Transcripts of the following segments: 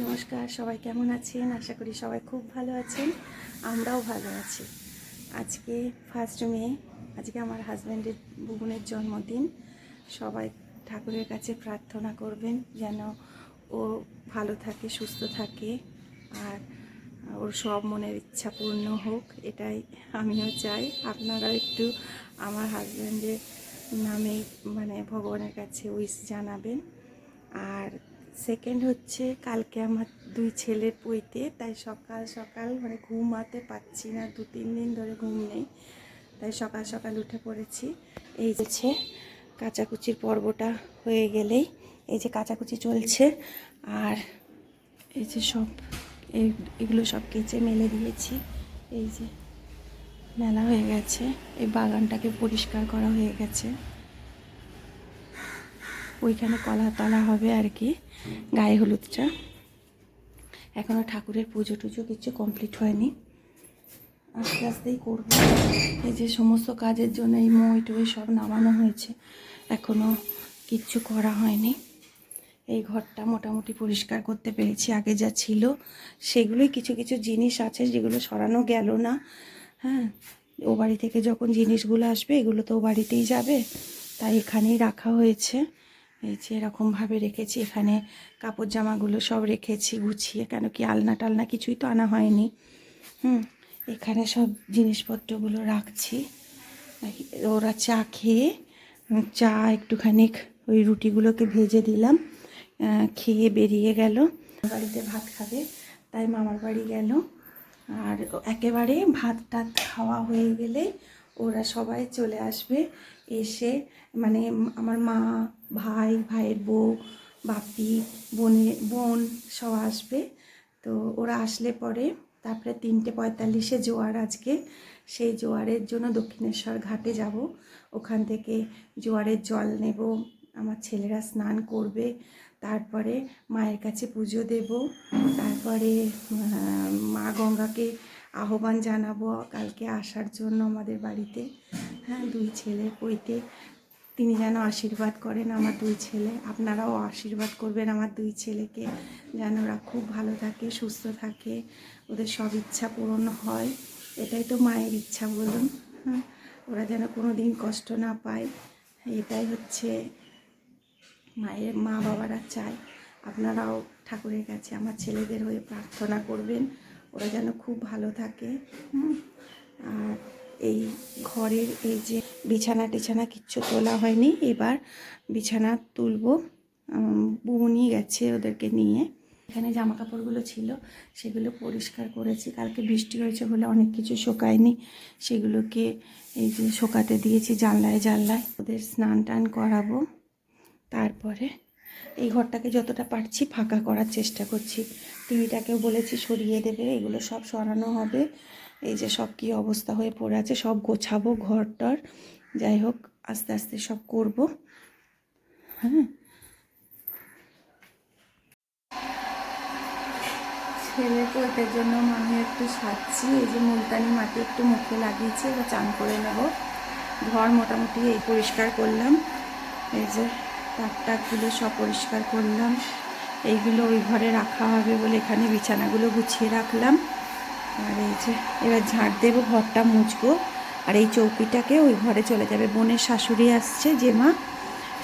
নমস্কার, সবাই কেমন আছেন? আশা করি সবাই খুব ভালো আছেন। আমরাও ভালো আছি। আজকে ফার্স্ট মে আজকে আমার হাজব্যান্ডের বুবনের জন্মদিন। সবাই ঠাকুরের কাছে প্রার্থনা করবেন যেন ও ভালো থাকে, সুস্থ থাকে, আর ওর সব মনের ইচ্ছা পূর্ণ হোক, এটাই আমিও চাই। আপনারা একটু আমার হাজব্যান্ডের নামে মানে ভগবানের কাছে উইস জানাবেন। আর সেকেন্ড হচ্ছে কালকে আমার দুই ছেলের পইতে, তাই সকাল সকাল মানে ঘুমাতে পাচ্ছি না, দু তিন দিন ধরে ঘুম নেই, তাই সকাল সকাল উঠে পড়েছি। এই যে কাচাকুচির পর্বটা হয়ে গেলেই এই যে কাচাকুচি চলছে, আর এই যে সব এগুলো সব কেচে মেলে দিয়েছি, এই যে মেলা হয়ে গেছে, এই বাগানটাকে পরিষ্কার করা হয়ে গেছে। ওইখানে কলা তলা হবে আর কি। গায়ে হলুদটা এখনও ঠাকুরের পুজো টুজো কিছু কমপ্লিট হয়নি। আস্তে আস্তেই করব। এই যে সমস্ত কাজের জন্য এই মই টই সব নামানো হয়েছে এখনও কিচ্ছু করা হয়নি। এই ঘরটা মোটামুটি পরিষ্কার করতে পেরেছি, আগে যা ছিল সেগুলোই কিছু কিছু জিনিস আছে যেগুলো সরানো গেল না। হ্যাঁ ও বাড়ি থেকে যখন জিনিসগুলো আসবে এগুলো তো ও বাড়িতেই যাবে, তাই এখানেই রাখা হয়েছে। এই যে এরকমভাবে রেখেছি, এখানে কাপড় জামাগুলো সব রেখেছি, গুছিয়ে, কেন কি আলনা টালনা কিছুই তো আনা হয়নি। হুম, এখানে সব জিনিসপত্রগুলো রাখছি। ওরা চা খেয়ে চা একটুখানি ওই রুটিগুলোকে ভেজে দিলাম। খেয়ে বেরিয়ে গেল। বাড়িতে ভাত খাবে, তাই মামার বাড়ি গেল। আর একেবারে ভাত টাত খাওয়া হয়ে গেলে ওরা সবাই চলে আসবে। এসে মানে আমার মা, ভাই, ভাইয়ের বউ, বাপি, বোনে, বোন সব আসবে। তো ওরা আসলে পরে তারপরে তিনটে পঁয়তাল্লিশে জোয়ার আজকে। সেই জোয়ারের জন্য দক্ষিণেশ্বর ঘাটে যাব। ওখান থেকে জোয়ারের জল নেব, আমার ছেলেরা স্নান করবে, তারপরে মায়ের কাছে পুজো দেব, তারপরে মা গঙ্গাকে আহ্বান জানাব কালকে আসার জন্য আমাদের বাড়িতে। হ্যাঁ দুই ছেলে পইতে তিনি যেন আশীর্বাদ করেন আমার দুই ছেলে। আপনারাও আশীর্বাদ করবেন আমার দুই ছেলেকে, যেন ওরা খুব ভালো থাকে, সুস্থ থাকে, ওদের সব ইচ্ছা পূরণ হয়। এটাই তো মায়ের ইচ্ছা বলুন। হ্যাঁ ওরা যেন কোনো দিন কষ্ট না পায়। এটাই হচ্ছে মায়ের, মা বাবারা চায়। আপনারাও ঠাকুরের কাছে আমার ছেলেদের হয়ে প্রার্থনা করবেন। ওরা যেন খুব ভালো থাকে। আর এই ঘরের এই যে বিছানা টিছানা কিচ্ছু তোলা হয়নি। এবার বিছানা তুলবো। বুবনি গেছে ওদেরকে নিয়ে। এখানে জামা কাপড়গুলো ছিল, সেগুলো পরিষ্কার করেছি। কালকে বৃষ্টি হয়েছে বলে অনেক কিছু শোকায়নি। সেগুলোকে এই যে শোকাতে দিয়েছি জানলায় জানলায়। ওদের স্নান টান করাবো। তারপরে এই ঘরটাকে যতটা পারছি ফাঁকা করার চেষ্টা করছি। টিভিটাকেও বলেছি সরিয়ে দেবে, এগুলো সব সরানো হবে। এই যে সব কী অবস্থা হয়ে পড়ে আছে, সব গোছাবো ঘরটার। যাই হোক, আস্তে আস্তে সব করব। হ্যাঁ। ছেলে কোলটের জন্য আমি একটু সাজছি, এই যে মুলতানি মাটি একটু মুখে লাগিয়েছি, এবার চান করে নেব। ঘর মোটামুটি এই পরিষ্কার করলাম, এই যে টাক টাকগুলো সব পরিষ্কার করলাম, এইগুলো ওই ঘরে রাখা হবে বলে এখানে বিছানাগুলো গুছিয়ে রাখলাম। আর এই যে, এবার ঝাড় দেবো ঘরটা মুছবো। আর এই চৌকিটাকে ওই ঘরে চলে যাবে। বোনের শাশুড়ি আসছে, যে মা।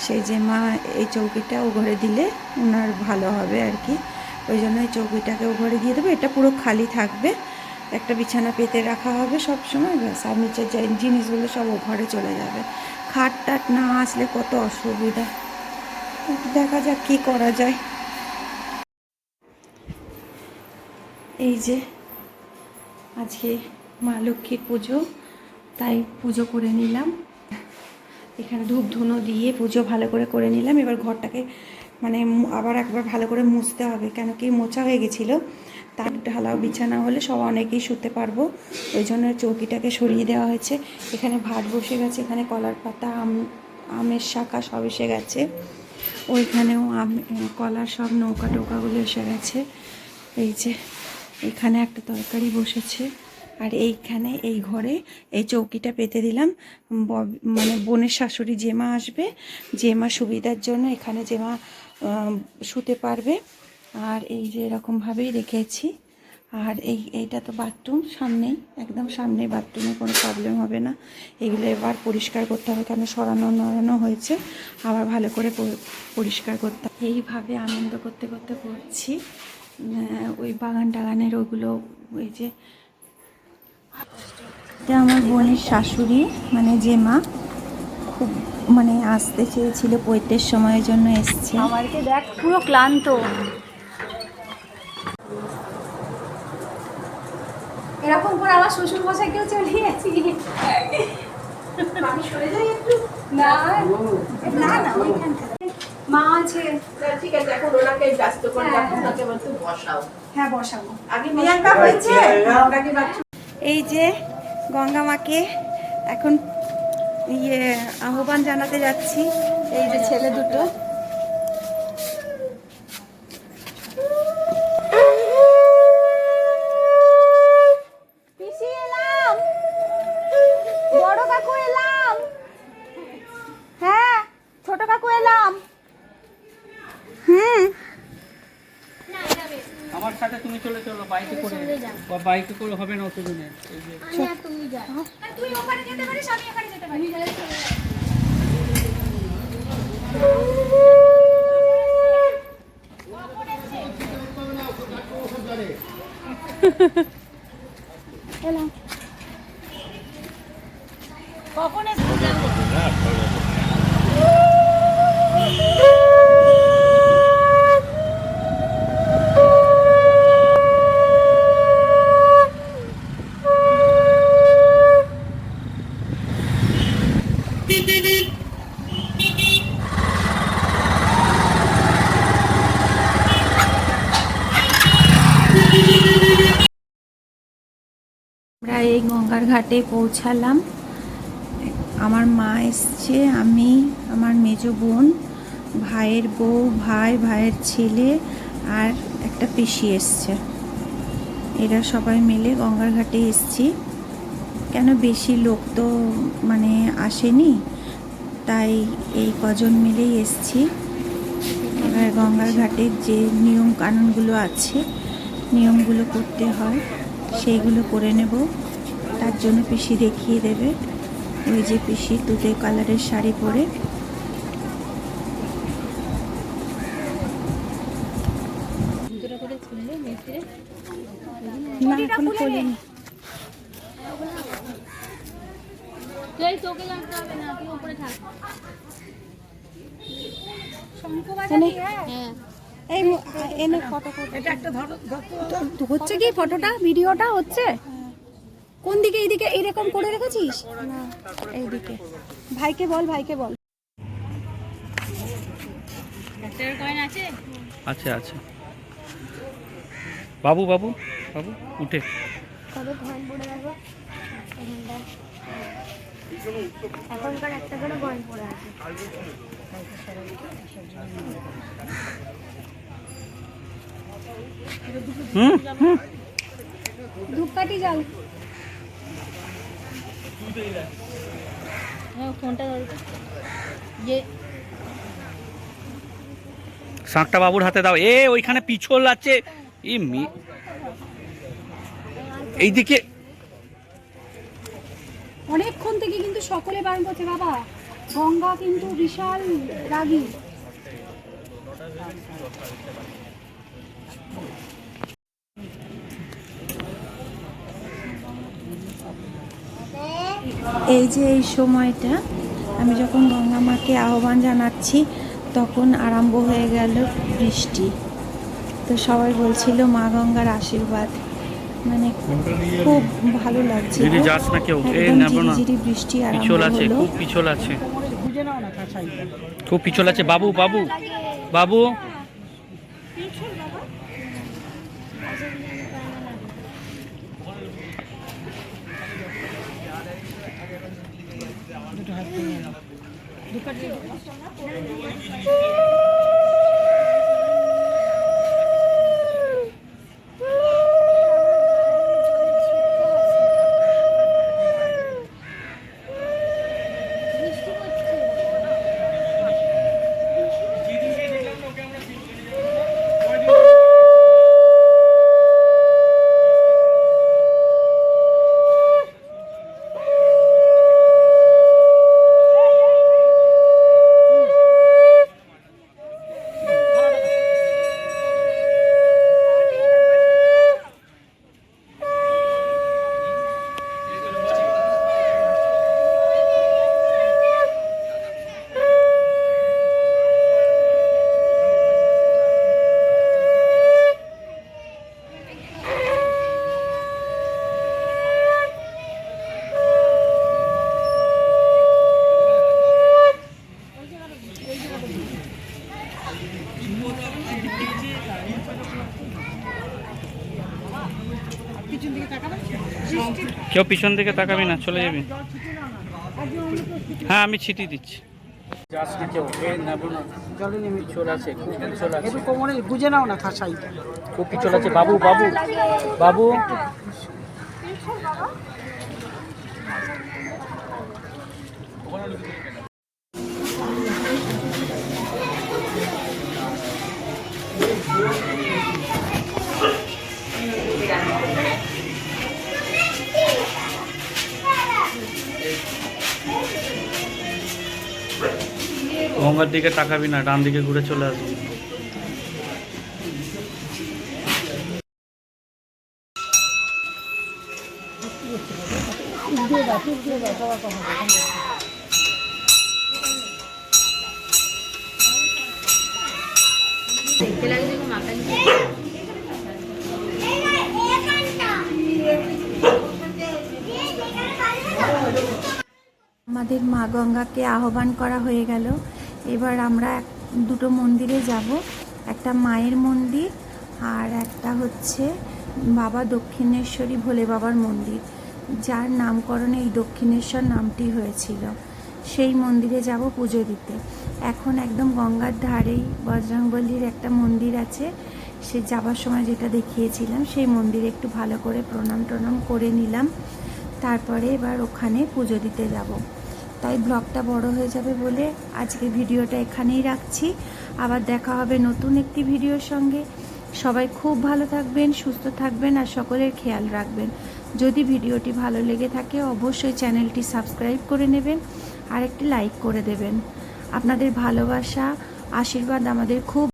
সেই যে মা, এই চৌকিটা ও ঘরে দিলে ওনার ভালো হবে আর কি। ওই জন্য এই চৌকিটাকে ও ঘরে দিয়ে দেবো। এটা পুরো খালি থাকবে। একটা বিছানা পেতে রাখা হবে সব সময়। ব্যাস, আর নিচের যে জিনিসগুলো সব ও ঘরে চলে যাবে। খাট টাট না আসলে কত অসুবিধা। দেখা যাক কী করা যায়। এই যে আজকে মা লক্ষ্মীর পুজো, তাই পুজো করে নিলাম। এখানে ধূপ ধুনো দিয়ে পুজো ভালো করে করে নিলাম। এবার ঘরটাকে মানে আবার একবার ভালো করে মুছতে হবে, কেন কি মোছা হয়ে গেছিল। তার ঢালা বিছানা হলে সব অনেকেই শুতে পারব। ওই জন্য চৌকিটাকে সরিয়ে দেওয়া হয়েছে। এখানে ভাত বসে গেছে, এখানে কলার পাতা, আম, আমের শাখা সব এসে গেছে। ওইখানেও আম, কলার সব নৌকা টোকাগুলো এসে গেছে। এই যে এখানে একটা তরকারি বসেছে। আর এইখানে, এই ঘরে এই চৌকিটা পেতে দিলাম। মানে বোনের শাশুড়ি জেমা আসবে। জেমা সুবিধার জন্য এখানে জেমা শুতে পারবে। আর এই যে এরকমভাবেই রেখেছি। আর এই, এইটা তো বাথরুম, সামনেই, একদম সামনে বাথরুমে কোনো প্রবলেম হবে না। এগুলো এবার পরিষ্কার করতে হবে, কেন সরানো, নড়ানো হয়েছে। আবার ভালো করে পরিষ্কার করতে। এইভাবে আনন্দ করতে করতে করছি। ওই বাগান টাগানের ওগুলো ওই যে এটা আমার বোনের শাশুড়ি মানে যে মা খুব মানে আসতে চেয়েছিল পৈতের সময়ের জন্য এসছে। আমারকে দেখ পুরো ক্লান্ত। এরকম করে আমার শ্বশুর মশাইকেও চলে গেছি না না না ওইখানটা মা আছে। ঠিক আছে এখন ওনাকে ব্যস্ত করে রাখুন ওনাকে বলতে বসাও। হ্যাঁ বসাবো। আগে প্রিয়াঙ্কা হয়েছে? ওনাকে এই যে গঙ্গা মাকে এখন ইয়ে আহ্বান জানাতে যাচ্ছি এই যে ছেলে দুটো। বাইকে করে হবে না অতদিনে তুমি যাও তুই ওখানে যেতে পারিস আমি এখানে যেতে পারি আমরা ঘাটে পৌঁছালাম। আমার মা এসছে, আমি, আমার মেজো বোন, ভাইয়ের বউ, ভাই, ভাইয়ের ছেলে আর একটা পিসি এসছে। এরা সবাই মিলে গঙ্গার ঘাটে এসছি। কেন বেশি লোক তো মানে আসেনি, তাই এই কজন মিলেই এসছি। এবার গঙ্গার ঘাটের যে নিয়ম কানুনগুলো আছে, নিয়মগুলো করতে হয়, সেইগুলো করে নেব। তার জন্য পিসি দেখিয়ে দেবে। ওই যে পিসি তুতে কালারের শাড়ি পরে। না এখনও খোলেনি। এই তোকে জানতে হবে না তুই উপরে থাক। এনে হ্যাঁ। এই মো- এনে ফটো এটা একটা ধরো তো হচ্ছে কি ফটোটা? ভিডিওটা হচ্ছে? কোন দিকে এইদিকে এরকম করে রেখেছিস? এইদিকে। ভাইকে বল ভাইকে বল। আচ্ছা আচ্ছা বাবু বাবু বাবু উঠে। এখনকার একটা করে পড়ে আছে। ধূপকাঠি যাও ফোনটা ধরো তো। যে শাঁখটা বাবুর হাতে দাও। এ ওইখানে পিছল আছে। এইদিকে অনেকক্ষণ থেকে কিন্তু সকলে বারণ করছে বাবা। গঙ্গা কিন্তু বিশাল রাগী। এই যে এই সময়টা আমি যখন গঙ্গা মাকে আহ্বান জানাচ্ছি তখন আরম্ভ হয়ে গেল বৃষ্টি। তো সবাই বলছিল মা গঙ্গার আশীর্বাদ। মানে খুব ভালো লাগছে বৃষ্টি আরম্ভ হলো। খুব পিছল আছে বাবু বাবু। বাবু どうしたんだ? কেউ পিছন দিকে তাকাবি না চলে যাবি। হ্যাঁ আমি ছিটি দিচ্ছি। গুজে নাও না খাসাই। খুব চলে আছে। বাবু বাবু বাবু। গঙ্গার দিকে তাকাবি না, ডান দিকে ঘুরে চলে আসবি। আমাদের মা গঙ্গাকে আহ্বান করা হয়ে গেল। এবার আমরা দুটো মন্দিরে যাব। একটা মায়ের মন্দির আর একটা হচ্ছে বাবা দক্ষিণেশ্বরী ভোলে বাবার মন্দির। যার নামকরণে এই দক্ষিণেশ্বর নামটি হয়েছিল। সেই মন্দিরে যাব পুজো দিতে। এখন একদম গঙ্গার ধারেই বজরংবলীর একটা মন্দির আছে। সে যাবার সময় যেটা দেখিয়েছিলাম, সেই মন্দিরে একটু ভালো করে প্রণাম টনাম করে নিলাম। তারপরে এবার ওখানে পুজো দিতে যাব। তাই ব্লগটা বড় হয়ে যাবে বলে আজকে ভিডিওটা এখানেই রাখছি। আবার দেখা হবে নতুন একটি ভিডিওর সঙ্গে। সবাই খুব ভালো থাকবেন, সুস্থ থাকবেন আর সকলের খেয়াল রাখবেন। যদি ভিডিওটি ভালো লেগে থাকে, অবশ্যই চ্যানেলটি সাবস্ক্রাইব করে নেবেন আর একটি লাইক করে দেবেন। আপনাদের ভালোবাসা, আশীর্বাদ আমাদের খুব